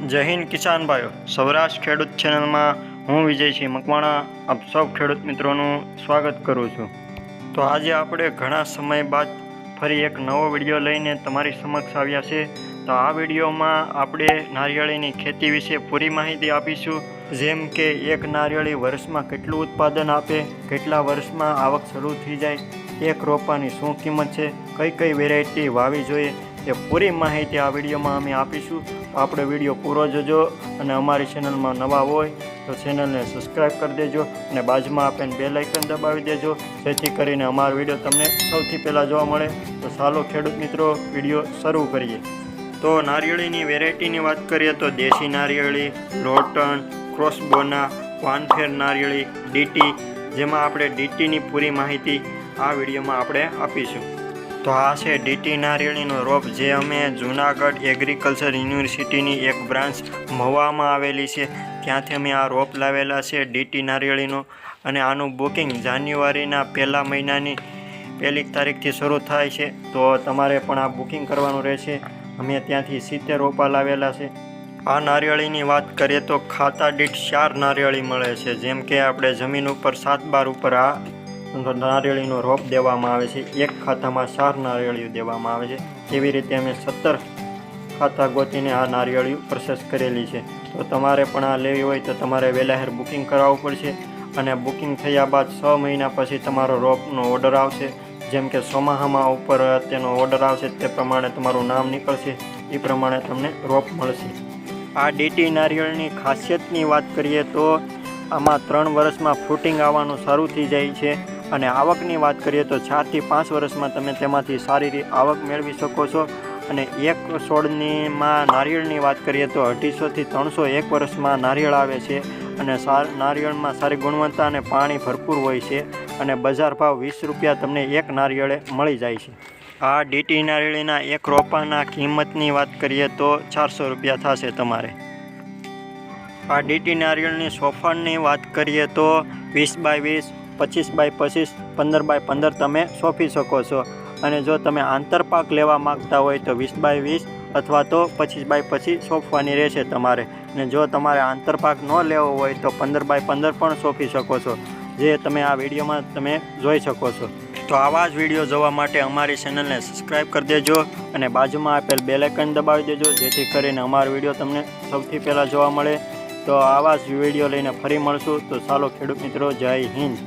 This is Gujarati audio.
જય હિન્દ કિસાન ભાઈઓ. સૌરાષ્ટ્ર ખેડૂત ચેનલમાં હું વિજયસિંહ મકવાણા આપ સૌ ખેડૂત મિત્રોનું સ્વાગત કરું છું. તો આજે આપણે ઘણા સમય બાદ ફરી એક નવો વીડિયો લઈને તમારી સમક્ષ આવ્યા છે. તો આ વિડીયોમાં આપણે નારિયેળીની ખેતી વિશે પૂરી માહિતી આપીશું. જેમ કે એક નારિયેળી વર્ષમાં કેટલું ઉત્પાદન આપે, કેટલા વર્ષમાં આવક શરૂ થઈ જાય, એક રોપાની શું કિંમત છે, કઈ કઈ વેરાયટી વાવી જોઈએ, એ પૂરી માહિતી આ વિડીયોમાં અમે આપીશું. તો આપણે વીડિયો પૂરો જોજો અને અમારી ચેનલમાં નવા હોય તો ચેનલને સબસ્ક્રાઈબ કરી દેજો અને બાજુમાં આપેલ બે લાઇકન દબાવી દેજો. જેથી કરીને અમારો વીડિયો તમને સૌથી પહેલાં જોવા મળે. તો ચાલો ખેડૂત મિત્રો, વીડિયો શરૂ કરીએ. તો નારિયેળીની વેરાયટીની વાત કરીએ તો દેશી નારિયેળી, લોટન, ક્રોસબોના વાનફેર નારિયેળી, ડીટી, જેમાં આપણે ડીટીની પૂરી માહિતી આ વિડીયોમાં આપણે આપીશું. તો આ છે ડીટી નારિયેળીનો રોપ જે અમે જુનાગઢ એગ્રીકલ્ચર યુનિવર્સિટીની એક બ્રાન્ચ મહુવામાં આવેલી છે. ત્યાંથી અમે આ રોપ લાવેલા છે ડીટી નારિયેળીનો અને આનું બુકિંગ જાન્યુઆરીના પહેલા મહિનાની પહેલી તારીખથી શરૂ થાય છે. તો તમારે પણ આ બુકિંગ કરવાનું રહેશે. અમે ત્યાંથી સિત્તેર રોપા લાવેલા છે. આ નારિયેળીની વાત કરીએ તો ખાતા દીઠ ચાર નારિયેળી મળે છે. જેમ કે આપણે જમીન ઉપર સાત બાર ઉપર આ નારિયેળીનો રોપ દેવામાં આવે છે. એક ખાતામાં ચાર નારિયેળીઓ દેવામાં આવે છે. એવી રીતે અમે સત્તર ખાતા ગોતીને આ નારિયેળીઓ પ્રોસેસ કરેલી છે. તો તમારે પણ આ લેવી હોય તો તમારે વહેલાહેર બુકિંગ કરાવવું પડશે અને બુકિંગ થયા બાદ છ મહિના પછી તમારો રોપનો ઓર્ડર આવશે. જેમ કે સોમાહામાં ઉપર તેનો ઓર્ડર આવશે તે પ્રમાણે તમારું નામ નીકળશે. એ પ્રમાણે તમને રોપ મળશે. આ ડીટી નારિયેળની ખાસિયતની વાત કરીએ તો આમાં ત્રણ વર્ષમાં ફ્રૂટિંગ આવવાનું શરૂ થઈ જાય છે. અને આવકની વાત કરીએ તો ચારથી પાંચ વર્ષમાં તમે તેમાંથી સારી રીતે આવક મેળવી શકો છો. અને એક છોડનીમાં નારિયેળની વાત કરીએ તો અઢીસોથી ત્રણસો એક વર્ષમાં નારિયેળ આવે છે અને નારિયેળમાં સારી ગુણવત્તા અને પાણી ભરપૂર હોય છે અને બજાર ભાવ વીસ રૂપિયા તમને એક નારિયેળે મળી જાય છે. આ ડીટી નારિયેળીના એક રોપાના કિંમતની વાત કરીએ તો ચારસો રૂપિયા થશે તમારે. આ ડીટી નારિયેળની સોફાની વાત કરીએ તો વીસ બાય વીસ પચીસ બાય પચીસ, પંદર બાય પંદર તમે સોંપી શકો છો. અને જો તમે આંતરપાક લેવા માગતા હોય તો વીસ બાય વીસ અથવા તો પચીસ બાય પચીસ સોંપવાની રહેશે તમારે. અને જો તમારે આંતરપાક ન લેવો હોય તો પંદર બાય પંદર પણ સોંપી શકો છો. જે તમે આ વિડીયોમાં તમે જોઈ શકો છો. તો આવા જ વીડિયો જોવા માટે અમારી ચેનલને સબસ્ક્રાઈબ કરી દેજો અને બાજુમાં આપેલ બેલેકન દબાવી દેજો, જેથી કરીને અમારો વીડિયો તમને સૌથી પહેલાં જોવા મળે. તો આવા જ વીડિયો લઈને ફરી મળશું. તો ચાલો ખેડૂત મિત્રો, જય હિન્દ.